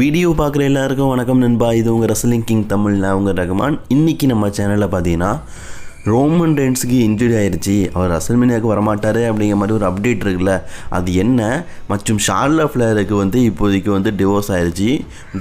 Video பார்க்குற எல்லாருக்கும் வணக்கம் நண்பா. இது உங்கள் ரசலிங் கிங் தமிழ்ல உங்கள் ரகுமான். இன்றைக்கி நம்ம சேனலில் பார்த்தீங்கன்னா ரோமன் ரெயின்ஸுக்கு இன்ஜுரி ஆயிடுச்சு அவர் ரசல்மேனியாவுக்கு வரமாட்டார் அப்படிங்கிற மாதிரி ஒரு அப்டேட் இருக்குல்ல. அது என்ன? மற்றும் ஷார்லா ஃப்ளேருக்கு வந்து இப்போதைக்கு வந்து டிவோர்ஸ் ஆயிடுச்சு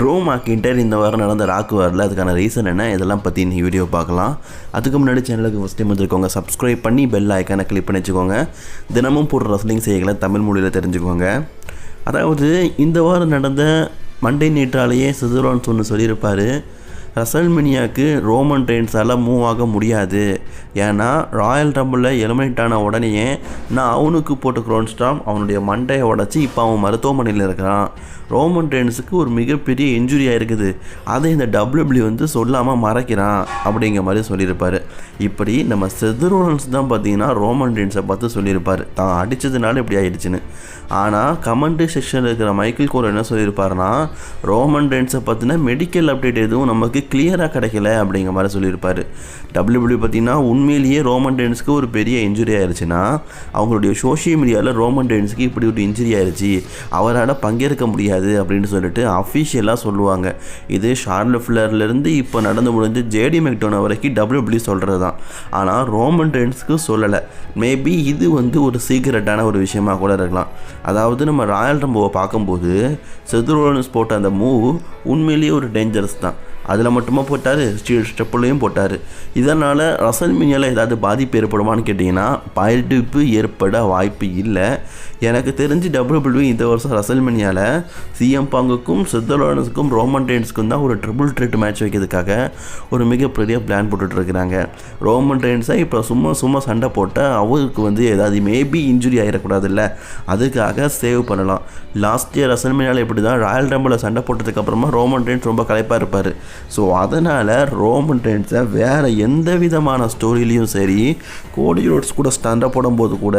ட்ரோ மார்க்கின்டர் இந்த வாரம் நடந்த ராக்கு வரல அதுக்கான ரீசன் என்ன? இதெல்லாம் பற்றி நீங்கள் வீடியோ பார்க்கலாம். அதுக்கு முன்னாடி சேனலுக்கு ஃபஸ்ட் டைம் வந்துருக்கோங்க சப்ஸ்கிரைப் பண்ணி பெல் ஐக்கானை கிளிக் பண்ணி வச்சுக்கோங்க. தினமும் போடுற ரசலிங் செய்களை தமிழ் மொழியில் தெரிஞ்சுக்கோங்க. அதாவது இந்த வாரம் நடந்த மண்டை நேற்றாலேயே சிதுரோன்ஸ் ஒன்று சொல்லியிருப்பார். ரசல்மினியாவுக்கு ரோமன் ரெயின்ஸால் மூவ் ஆக முடியாது. ஏன்னா ராயல் ரம்பிளில் எலிமினேட் ஆன உடனேயே நான் அவனுக்கு போட்ட க்ரோன் ஸ்டாம். அவனுடைய மண்டையை உடச்சி இப்போ அவன் மருத்துவமனையில் இருக்கிறான் ரோமன் ரெயின்ஸுக்கு ஒரு மிகப்பெரிய இன்ஜுரி இருக்குது. அதை இந்த டபிள்யூபிள்யூ வந்து சொல்லாமல் மறைக்கிறான் அப்படிங்கிற மாதிரி சொல்லியிருப்பார். இப்படி நம்ம செதுரோன்ஸ் தான் பார்த்தீங்கன்னா ரோமன் ரெயின்ஸை பார்த்து சொல்லியிருப்பார். தான் அடித்ததுனால இப்படி ஆயிடுச்சுன்னு. ஆனால் கமெண்ட் செக்ஷனில் இருக்கிற மைக்கேல் கோர் என்ன சொல்லியிருப்பாருன்னா ரோமன் ரெயின்ஸை பற்றின மெடிக்கல் அப்டேட் எதுவும் நமக்கு கிளியராக கிடைக்கல அப்படிங்கிற மாதிரி சொல்லியிருப்பார். டபிள்யூபிள்யூ பார்த்தீங்கன்னா உண்மையிலேயே ரோமன் ரெயின்ஸ்க்கு ஒரு பெரிய இன்ஜுரி ஆயிடுச்சுன்னா அவங்களுடைய சோஷியல் மீடியாவில் ரோமன் ரெயின்ஸ்க்கு இப்படி ஒரு இன்ஜுரி ஆயிடுச்சு அவரால் பங்கேற்க முடியாது. அப்படின்னு சொல்லிட்டு அஃபிஷியலாக சொல்லுவாங்க. இது ஷார்லஃப்ளர்லேருந்து இப்போ நடந்து முடிஞ்சு ஜேடி மெக்டோனா வரைக்கும் டபிள்யூபிள்யூ சொல்கிறது தான் ஆனால் ரோமன் ரெயின்ஸ்க்கு சொல்லலை. மேபி இது வந்து ஒரு சீக்கிரட்டான ஒரு விஷயமாக கூட இருக்கலாம். அதாவது நம்ம ராயல் ரம்போவை பார்க்கும்போது செதுரோனஸ் போட்ட அந்த மூவ் உண்மையிலேயே ஒரு டேஞ்சரஸ் தான். அதில் மட்டுமா போட்டார்? ஸ்டீல் ஸ்டெப்புலையும் போட்டார். இதனால் ரசல் மீனியால் ஏதாவது பாதிப்பு ஏற்படுமான்னு கேட்டிங்கன்னா பாதிப்பு ஏற்பட வாய்ப்பு இல்லை. எனக்கு தெரிஞ்சு டபிள்யூபிள்யூ இந்த வருஷம் ரசல் மீனியாவில் சிஎம் பாங்குக்கும் சித்தலோனஸுக்கும் ரோமன் ரெயின்ஸுக்கும் தான் ஒரு ட்ரிபிள் ட்ரெட் மேட்ச் வைக்கிறதுக்காக ஒரு மிகப்பெரிய பிளான் போட்டுட்ருக்குறாங்க ரோமன் ரெயின்ஸை இப்போ சும்மா சும்மா சண்டை போட்டால் அவருக்கு வந்து ஏதாவது மேபி இன்ஜுரி ஆகிடக்கூடாதுல்ல அதுக்காக சேவ் பண்ணலாம். லாஸ்ட் இயர் ரசல் மீனியாவில் இப்படி தான் ராயல் ரம்பில் சண்டை போட்டதுக்கப்புறமா ரோமன் ரெயின்ஸ் ரொம்ப களைப்பாக இருப்பார். ஸோ அதனால் ரோமன் ரெயின்ஸை வேறு எந்த விதமான ஸ்டோரிலையும் சரி கோடி ரோட்ஸ் கூட ஸ்டண்டை போடும்போது கூட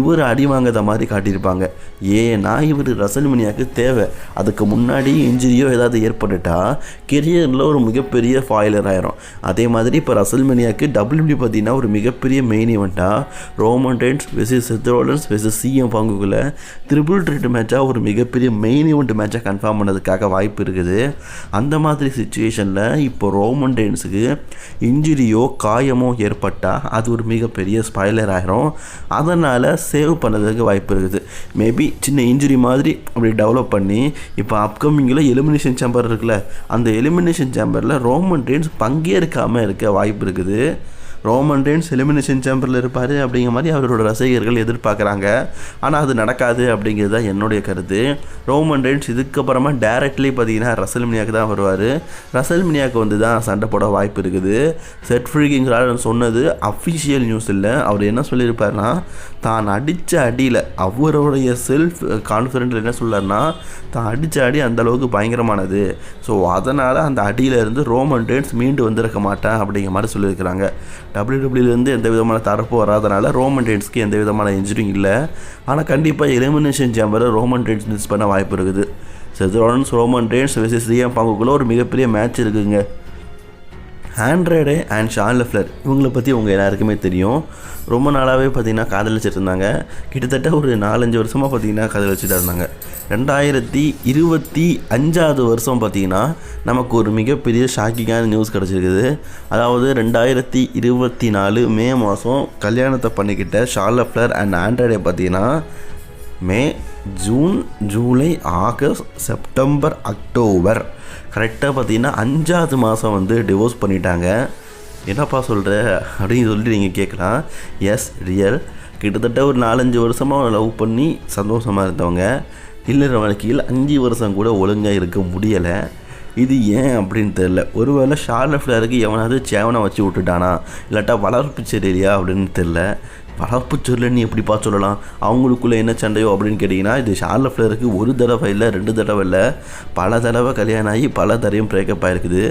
இவர் அடி வாங்காத மாதிரி காட்டியிருப்பாங்க. ஏன்னா இவர் ரசல்மினியாவுக்கு தேவை. அதுக்கு முன்னாடி இன்ஜுரியோ ஏதாவது ஏற்பட்டுட்டா கெரியரில் ஒரு மிகப்பெரிய ஃபாயிலர் ஆயிரும். அதே மாதிரி இப்போ ரசல்மினியாவுக்கு டபிள்யூபி பார்த்தீங்கன்னா ஒரு மிகப்பெரிய main ஈவெண்ட்டாக Roman Reigns versus Seth Rollins versus CM பங்குக்குள்ளே triple threat மேட்சாக ஒரு மிகப்பெரிய மெயின் ஈவெண்ட் மேட்சாக கன்ஃபார்ம் பண்ணதுக்காக வாய்ப்பு இருக்குது. அந்த மாதிரி சுச்சுவேஷனில் இப்போ ரோமன் ரெயின்ஸுக்கு இன்ஜுரியோ காயமோ ஏற்பட்டால் அது ஒரு மிகப்பெரிய ஸ்பாய்லர் ஆகிரும் அதனால் சேவ் பண்ணுறதுக்கு வாய்ப்பு இருக்குது. மேபி சின்ன இன்ஜுரி மாதிரி அப்படி டெவலப் பண்ணி இப்போ அப்கமிங்கில் எலிமினேஷன் சேம்பர் இருக்குல்ல அந்த எலிமினேஷன் சேம்பரில் ரோமன் ரெயின்ஸ் பங்கேற்காமல் இருக்க வாய்ப்பு இருக்குது. ரோமன் ரெயின்ஸ் எலிமினேஷன் சேம்பரில் இருப்பார் அப்படிங்கிற மாதிரி அவரோட ரசிகர்கள் எதிர்பார்க்குறாங்க. ஆனால் அது நடக்காது அப்படிங்கிறது தான் என்னுடைய கருத்து. ரோமன் ரெயின்ஸ் இதுக்கப்புறமா டேரக்ட்லி பார்த்தீங்கன்னா ரசல்மினியாவுக்கு தான் வருவார். ரசல்மினியாவுக்கு வந்து தான் சண்டை போட வாய்ப்பு இருக்குது. செட் ஃப்ரீகிங்கிறார் சொன்னது அஃபிஷியல் நியூஸ் இல்லை. அவர் என்ன சொல்லியிருப்பாருன்னா தான் அடித்த அடியில் அவருடைய செல்ஃப் கான்ஃபிடென்ட் என்ன சொல்லார்னா தான் அடித்த அடி அந்த அளவுக்கு பயங்கரமானது. ஸோ அதனால் அந்த அடியிலேருந்து ரோமன் ரெயின்ஸ் மீண்டு வந்திருக்க மாட்டேன் அப்படிங்கிற மாதிரி சொல்லியிருக்கிறாங்க. டபிள்யூடபிள்யூலேருந்து எந்த விதமான தரப்பு வராதனால ரோமன் ரெயின்ஸ்க்கு எந்த விதமான இன்ஜுரியும் இல்லை. ஆனால் கண்டிப்பாக எலிமினேஷன் சேம்பரை ரோமன் ரெயின்ஸ் மிஸ் பண்ண வாய்ப்பு இருக்குது. Seth Rollins Roman Reigns versus CM ஒரு மிகப்பெரிய மேட்ச் இருக்குங்க. ஆண்ட்ராய்டு அண்ட் ஷான் லெஃப்லர் இவங்களை பற்றி உங்கள் எல்லாருக்குமே தெரியும். ரொம்ப நாளாகவே பார்த்தீங்கன்னா காதலிச்சிட்டு இருந்தாங்க கிட்டத்தட்ட ஒரு நாலஞ்சு வருஷமாக பார்த்தீங்கன்னா காதலிச்சுட்டு இருந்தாங்க. ரெண்டாயிரத்தி இருபத்தி அஞ்சாவது வருஷம் பார்த்தீங்கன்னா நமக்கு ஒரு மிகப்பெரிய ஷாக்கிங்கான நியூஸ் கிடச்சிருக்குது. அதாவது ரெண்டாயிரத்தி இருபத்தி நாலு மே மாதம் கல்யாணத்தை பண்ணிக்கிட்ட ஷார்லஃப்ளர் அண்ட் ஆண்ட்ராய்டை பார்த்தீங்கன்னா May June July August September October. கரெக்டாக பார்த்தீங்கன்னா அஞ்சாவது மாதம் வந்து டிவோர்ஸ் பண்ணிட்டாங்க. என்னப்பா சொல்கிற அப்படின்னு சொல்லி நீங்கள் கேட்கலாம். எஸ் ரியல் கிட்டத்தட்ட ஒரு நாலஞ்சு வருஷமாக லவ் பண்ணி சந்தோஷமாக இருந்தவங்க. இல்லற வாழ்க்கையில் அஞ்சு வருஷம் கூட ஒழுங்காக இருக்க முடியலை. இது ஏன் அப்படின்னு தெரில ஒருவேளை ஷார்லஃப்லருக்கு எவனாவது சேவனை வச்சு விட்டுட்டானா? இல்லாட்டா வளர்ப்பு சரியில்லையா அப்படின்னு தெரில பரப்பு சொல்லி எப்படிப்பா சொல்லலாம்? அவங்களுக்குள்ளே என்ன சண்டையோ அப்படின்னு கேட்டிங்கன்னா இது ஷார்ல ஃப்ளருக்கு ஒரு தடவை இல்லை ரெண்டு தடவை இல்லை. பல தடவை கல்யாணம் ஆகி பல தடையும் பிரேக்கப் ஆகிருக்குது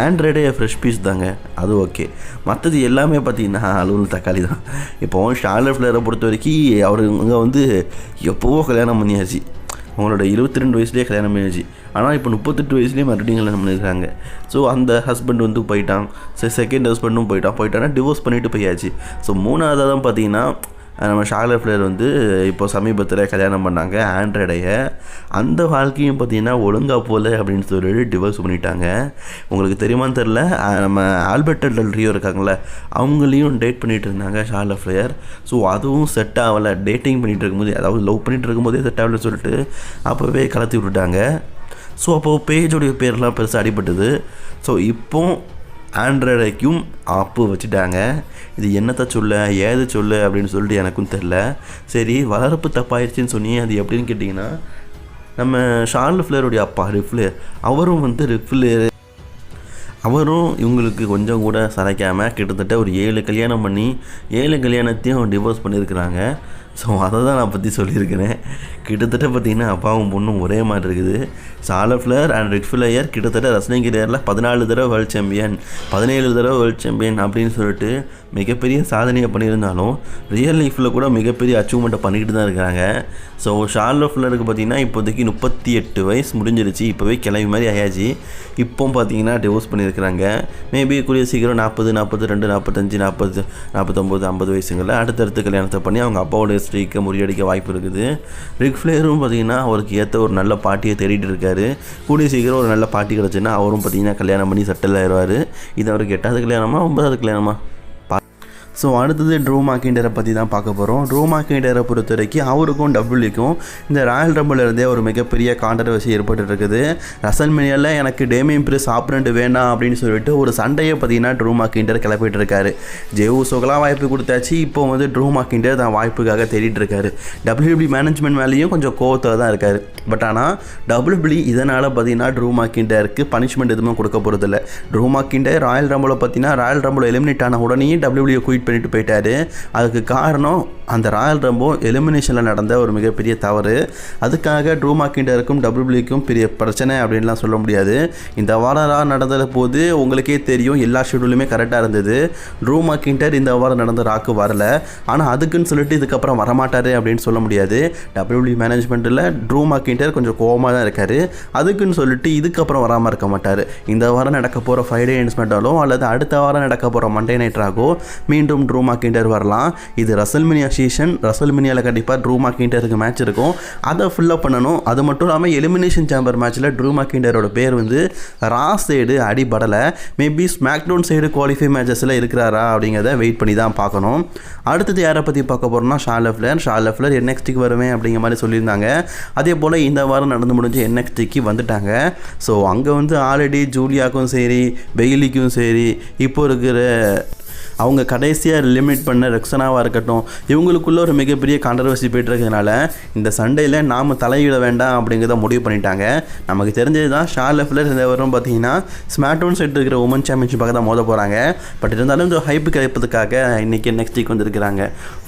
ஆண்ட்ராய்டே ஃப்ரெஷ் பீஸ் தாங்க. அது ஓகே மற்றது எல்லாமே பார்த்தீங்கன்னா அலுவல் தக்காளி தான். இப்போ ஷார்ல ஃப்ளரை பொறுத்த வரைக்கும் அவர் அங்கே வந்து எப்போவோ கல்யாணம் பண்ணியாச்சு. அவங்களோட இருபத்தி ரெண்டு வயசுலேயே கல்யாணம் பண்ணியாச்சு. ஆனால் இப்போ முப்பத்தெட்டு வயசுலேயே மறுபடியும் கல்யாணம் பண்ணியிருக்காங்க. ஸோ அந்த ஹஸ்பண்ட் வந்து போயிட்டான். சரி செகண்ட் ஹஸ்பண்டும் போயிட்டான். போயிட்டான்னா டிவோர்ஸ் பண்ணிட்டு போயாச்சு. ஸோ மூணாவதாக தான் பார்த்தீங்கன்னா நம்ம ஷார்லட் ஃப்ளேர் வந்து இப்போ சமீபத்தில் கல்யாணம் பண்ணாங்க ஆண்ட்ராய்டையை அந்த வாழ்க்கையும் பார்த்தீங்கன்னா ஒழுங்காக போகல அப்படின்னு சொல்லிட்டு டிவோர்ஸ் பண்ணிட்டாங்க. உங்களுக்கு தெரியுமான்னு தெரில நம்ம ஆல்பர்ட் ரியோ இருக்காங்களே அவங்களையும் டேட் பண்ணிட்டு இருந்தாங்க ஷார்லட் ஃப்ளேயர் ஸோ அதுவும் செட் ஆகலை. டேட்டிங் பண்ணிகிட்டு இருக்கும்போது அதாவது லவ் பண்ணிட்டு இருக்கும்போதே செட் ஆகலைன்னு சொல்லிட்டு அப்போவே கலத்தி விட்டுட்டாங்க. ஸோ அப்போது பேஜோடைய பேர்லாம் பெருசாக அடிபட்டது. ஸோ இப்போ ஆண்ட்ராய்டைக்கும் ஆப்பு வச்சுட்டாங்க. இது என்னத்தை சொல்ல ஏது சொல்ல அப்படின்னு சொல்லிட்டு எனக்கும் தெரில சரி வளர்ப்பு தப்பாயிருச்சுன்னு சொன்னி அது எப்படின்னு கேட்டிங்கன்னா நம்ம ஷார்ல் ஃப்ளேருடைய அப்பா ரிஃப்ளே அவரும் வந்து ரிஃப்ளே அவரும் இவங்களுக்கு கொஞ்சம் கூட சளைக்காமல் கிட்டத்தட்ட ஒரு ஏழு கல்யாணம் பண்ணி ஏழு கல்யாணத்தையும் டிவோர்ஸ் பண்ணியிருக்கிறாங்க. ஸோ அதை தான் நான் பற்றி சொல்லியிருக்கிறேன். கிட்டத்தட்ட பார்த்தீங்கன்னா அப்பாவும் பொண்ணும் ஒரே மாதிரி இருக்குது. சாலஃப்ளர் அண்ட் ரிக்ஃபிளையர் கிட்டத்தட்ட ரஸ்லிங் பதினாலு தடவை வேர்ல்டு சாம்பியன் பதினேழு தடவை வேர்ல்டு சாம்பியன் அப்படின்னு சொல்லிட்டு மிகப்பெரிய சாதனையை பண்ணியிருந்தாலும் ரியல் லைஃப்பில் கூட மிகப்பெரிய அச்சீவ்மெண்ட்டை பண்ணிக்கிட்டு தான் இருக்கிறாங்க. ஸோ ஷார்லோஃப்லருக்கு பார்த்தீங்கன்னா இப்போதைக்கு முப்பத்தி எட்டு வயசு முடிஞ்சிருச்சு. இப்போவே கிளம்பி மாதிரி ஆயாச்சு. இப்போ பார்த்தீங்கன்னா டிவோர்ஸ் பண்ணியிருக்கிறாங்க. மேபி கூடிய சீக்கிரம் நாற்பது நாற்பது ரெண்டு நாற்பத்தஞ்சு நாற்பது நாற்பத்தொம்போது ஐம்பது வயசுங்களில் அடுத்தடுத்து கல்யாணத்தை பண்ணி அவங்க அப்பாவோட ஸ்ட்ரீக்கை முறியடிக்க வாய்ப்பு இருக்குது. ரிக் ஃப்ளேரும் பார்த்தீங்கன்னா அவருக்கு ஏற்ற ஒரு நல்ல பாட்டியை தேடிட்டு இருக்காரு. கூடிய சீக்கிரம் ஒரு நல்ல பாட்டி கிடச்சுன்னா அவரும் பார்த்தீங்கன்னா கல்யாணம் பண்ணி செட்டில் ஆயிடுவார் இது அவருக்கு எட்டாவது கல்யாணமா ஒன்பதாவது கல்யாணமா? ஸோ அடுத்தது ட்ரோ மாக்கிண்டரை பற்றி தான் பார்க்க போகிறோம் ட்ரோ மாக்கிண்டரை பொறுத்த வரைக்கும் அவருக்கும் டபுள்யூக்கும் இந்த ராயல் ரம்பில் இருந்தே ஒரு மிகப்பெரிய கான்ட்ரவர்சி ஏற்பட்டு இருக்குது ரசல் மினியில் எனக்கு டேமியம் பிரிஸ் ஆப்ரண்ட் வேண்டாம் அப்படின்னு சொல்லிட்டு ஒரு சண்டையை பார்த்தீங்கன்னா ட்ரோ மாக்கிண்டர் கிளப்பிட்டு இருக்காரு ஜெயூசோக்கெல்லாம் வாய்ப்பு கொடுத்தாச்சு. இப்போ வந்து ட்ரோ மாக்கிண்டர் தான் வாய்ப்புக்காக தேடிட்டு இருக்காரு. டபிள்யூபி மேனேஜ்மெண்ட் மேலேயும் கொஞ்சம் கோவத்தில் தான் இருக்காரு. பட் ஆனால் டபுள்பிளி இதனால் பார்த்தீங்கன்னா ட்ரூ மாக்கிண்டருக்கு பனிஷ்மெண்ட் எதுவுமே கொடுக்க போகிறதில்ல ட்ரூ மாக்கிண்டே ராயல் ரம்பில் பார்த்தீங்கன்னா ராயல் ரம்பில் எலிமினேட் ஆன உடனே டபிள்யூபியை குயிட் பண்ணிட்டு போயிட்டாரு. அதுக்கு காரணம் அந்த ராயல் ரம்போ எலிமினேஷனில் நடந்த ஒரு மிகப்பெரிய தவறு. அதுக்காக ட்ரூ மாக்கிண்டருக்கும் டபிள்யூபிள்யூக்கும் பெரிய பிரச்சனை அப்படின்லாம் சொல்ல முடியாது. இந்த வாரம் ரா நடந்த போது உங்களுக்கே தெரியும் எல்லா ஷெடியூலுமே கரெக்டாக இருந்தது. ட்ரூ மாக்கிண்டர் இந்த வாரம் நடந்த ராக்கு வரல. ஆனால் அதுக்குன்னு சொல்லிட்டு இதுக்கப்புறம் வரமாட்டார் அப்படின்னு சொல்ல முடியாது. டபிள்யூபிள்யூ மேனேஜ்மெண்ட்டில் ட்ரூ மாக்கிண்டர் கொஞ்சம் கோவமாக தான் இருக்கார். அதுக்குன்னு சொல்லிட்டு இதுக்கப்புறம் வராமல் இருக்க மாட்டார். இந்த வாரம் நடக்க போகிற ஃப்ரைடே இன்ஸ்மெண்டாலோ அல்லது அடுத்த வாரம் நடக்க போகிற மண்டே நைட் ராகோ மீண்டும் ட்ரூ மாக்கிண்டர் வரலாம். இது ரசல்மினியா சீசன் ரசல்மினியாவில் கண்டிப்பாக ட்ரூ மாக்கிண்டருக்கு மேட்ச் இருக்கும். அதை ஃபில்லப் பண்ணணும். அது மட்டும் இல்லாமல் எலிமினேஷன் சேம்பர் மேட்ச்சில் ட்ரூ மாக்கிண்டரோட பேர் வந்து ரா சைடு அடிபடலை. மேபி ஸ்மாக்டவுன் சைடு குவாலிஃபை மேட்சஸில் இருக்கிறாரா அப்படிங்கிறத வெயிட் பண்ணி தான் பார்க்கணும். அடுத்தது யாரை பற்றி பார்க்க போகிறோம்னா ஷாலஃப்லர் ஷாலஃப்லர் என்எக்ஸ்டிக்கு வருவேன் அப்படிங்கிற மாதிரி சொல்லியிருந்தாங்க. அதே போல் இந்த வாரம் நடந்து முடிஞ்சு என்எக்ஸ்டிக்கு வந்துட்டாங்க. ஸோ அங்கே வந்து ஆல்ரெடி ஜூலியாக்கும் சரி பெயிலிக்கும் சரி இப்போ இருக்கிற அவங்க கடைசியாக லிமிட் பண்ண ரெக்ஸனாவாக இருக்கட்டும் இவங்களுக்குள்ள ஒரு மிகப்பெரிய கான்ட்ரவர்சி போயிட்டு இருக்கிறதுனால இந்த சண்டையில் நாம் தலையிட வேண்டாம் அப்படிங்கிறத முடிவு பண்ணிட்டாங்க. நமக்கு தெரிஞ்சது தான் ஷார் லெஃப்டில் இந்த வரும் பார்த்தீங்கன்னா ஸ்மார்ட்ஃபோன் செட் இருக்கிற உமன் சாம்பியன்ஷிப்பாக தான் மோத போகிறாங்க பட் இருந்தாலும் இந்த ஹைப்பு கிடைப்பதுக்காக இன்றைக்கி நெக்ஸ்ட் வீக் வந்திருக்கிறாங்க.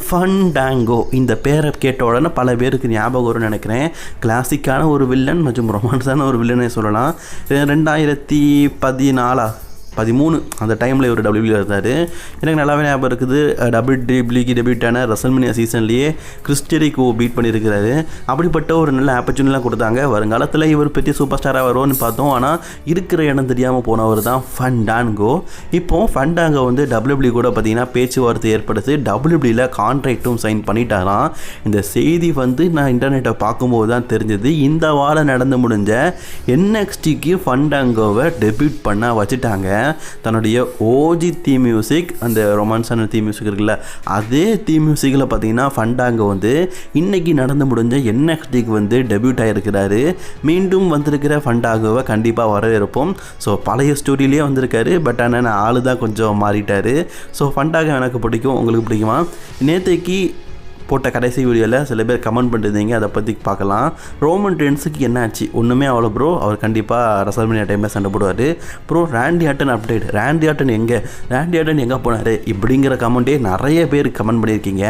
ஃபன் டேங்கோ இந்த பேரை கேட்ட உடனே பல பேருக்கு ஞாபகம் வரும்னு நினைக்கிறேன். கிளாசிக்கான ஒரு வில்லன் மற்றும் ரொமான்ஸான ஒரு வில்லனை சொல்லலாம். ரெண்டாயிரத்தி பதினாலா பதிமூணு அந்த டைமில் இவர் டபிள்யூபியில் இருந்தார். எனக்கு நல்லாவே ஞாபகம் இருக்குது டபுள் டபிள்யூக்கு டெபியூட்டான ரசல்மினியா சீசன்லேயே கிறிஸ்டரிக்கோ பீட் பண்ணியிருக்கிறாரு. அப்படிப்பட்ட ஒரு நல்ல ஆப்பர்ச்சுனிட்டிலாம் கொடுத்தாங்க. வருங்காலத்தில் இவர் பெரிய சூப்பர் ஸ்டாராக வரும்னு பார்த்தோம். ஆனால் இருக்கிற இடம் தெரியாமல் போனவர் தான் ஃபண்டான்கோ இப்போ ஃபண்டாங்கோ வந்து டபிள்யூபிள்யூ கூட பார்த்தீங்கன்னா பேச்சுவார்த்தை ஏற்படுத்தி டபிள்யூபிள்யூவில் கான்ட்ராக்ட்டும் சைன் பண்ணிட்டாராம். இந்த செய்தி வந்து நான் இன்டர்நெட்டை பார்க்கும்போது தான் தெரிஞ்சது. இந்த வாரம் நடந்து முடிஞ்ச என்எக்ஸ்டிக்கு ஃபண்டாங்கோவை டெபியூட் பண்ண வச்சுட்டாங்க. தன்னுடைய ஓஜி தீ மியூசிக் அந்த ரொமான்ஸான தீ மியூசிக் இருக்குல்ல அதே தீ மியூசிக்கில் பார்த்தீங்கன்னா ஃபண்டாங்க வந்து இன்றைக்கி நடந்து முடிஞ்ச என்எக்ஸ்டிக்கு வந்து டெபியூட் ஆகிருக்கிறாரு மீண்டும் வந்திருக்கிற ஃபண்டாகோவை கண்டிப்பாக வரவேற்போம். ஸோ பழைய ஸ்டோரியிலேயே வந்திருக்காரு பட் ஆனால் ஆளு தான் கொஞ்சம் மாறிட்டார். ஸோ ஃபண்டாக எனக்கு பிடிக்கும். உங்களுக்கு பிடிக்குமா? நேற்றைக்கு போட்ட கடைசி வீடியோவில் சில பேர் கமெண்ட் பண்ணியிருந்தீங்க அதை பற்றி பார்க்கலாம். ரோமன் ட்ரெண்ட்ஸுக்கு என்ன ஆச்சு? ஒன்றுமே அவ்வளோ ப்ரோ அவர் கண்டிப்பாக ரசல்மனியா டைமில் சண்டை போடுவார். ப்ரோ ரேண்டி ஆட்டன் அப்டேட் ரேண்டி ஆட்டன் எங்கே? ரேண்டி ஆட்டன் எங்கே போனார்? இப்படிங்கிற கமெண்ட்டே நிறைய பேர் கமெண்ட் பண்ணியிருக்கீங்க.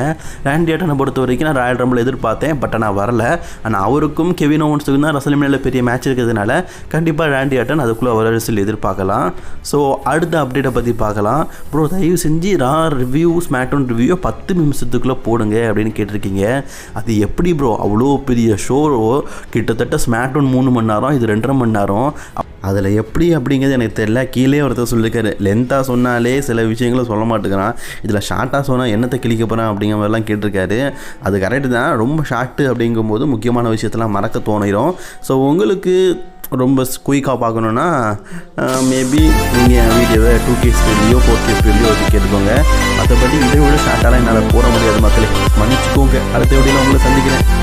ரேண்டி ஆட்டனை பொறுத்த வரைக்கும் நான் ராயல் ரம்பிள் எதிர்பார்த்தேன் பட் ஆனால் வரல. ஆனால் அவருக்கும் கெவின் ஓவன்ஸுக்கும் தான் ரசல்மனியாவில் பெரிய மேட்ச் இருக்கிறதுனால கண்டிப்பாக ரேண்டி ஆட்டன் அதுக்குள்ளே வரசில் எதிர்பார்க்கலாம். ஸோ அடுத்த அப்டேட்டை பற்றி பார்க்கலாம். ப்ரோ தயவு செஞ்சு ரா ரிவ்யூ ஸ்மாக்டவுன் ரிவ்யூ பத்து நிமிஷத்துக்குள்ளே போடுங்க அப்படின்னு அப்படின்னு கேட்டிருக்கீங்க. அது எப்படி ப்ரோ அவ்வளோ பெரிய ஷோ கிட்டத்தட்ட ஸ்மாக்டவுன் மூணு மணி நேரம் இது ரெண்டரை மணி நேரம். அதில் எப்படி அப்படிங்கிறது எனக்கு தெரியல. கீழே ஒருத்தர் சொல்லியிருக்காரு லென்த்தாக சொன்னாலே சில விஷயங்களை சொல்ல மாட்டேங்கிறான். இதில் ஷார்ட்டாக சொன்னால் என்னத்தை கிழிக்க போகிறேன் அப்படிங்கிற மாதிரிலாம் கேட்டிருக்காரு. அது கரெக்டு தான். ரொம்ப ஷார்ட்டு அப்படிங்கும்போது முக்கியமான விஷயத்தெல்லாம் மறக்க தோணிடும் ஸோ உங்களுக்கு ரொம்ப குயிக்காக பார்க்கணுன்னா மேபி நீங்கள் வீடியோவை டூ கே ஸ்பீட்லேயோ ஃபோர் கே ஸ்பீட்லேயோ வச்சு கேட்டுக்கோங்க. மற்றபடி இதை விட ஷார்ட்டாலாம் என்னால் போட முடியாது மக்களே. மன்னிச்சுக்கோங்க. அடுத்த வீடியோவில் உங்களை சந்திக்கிறேன்.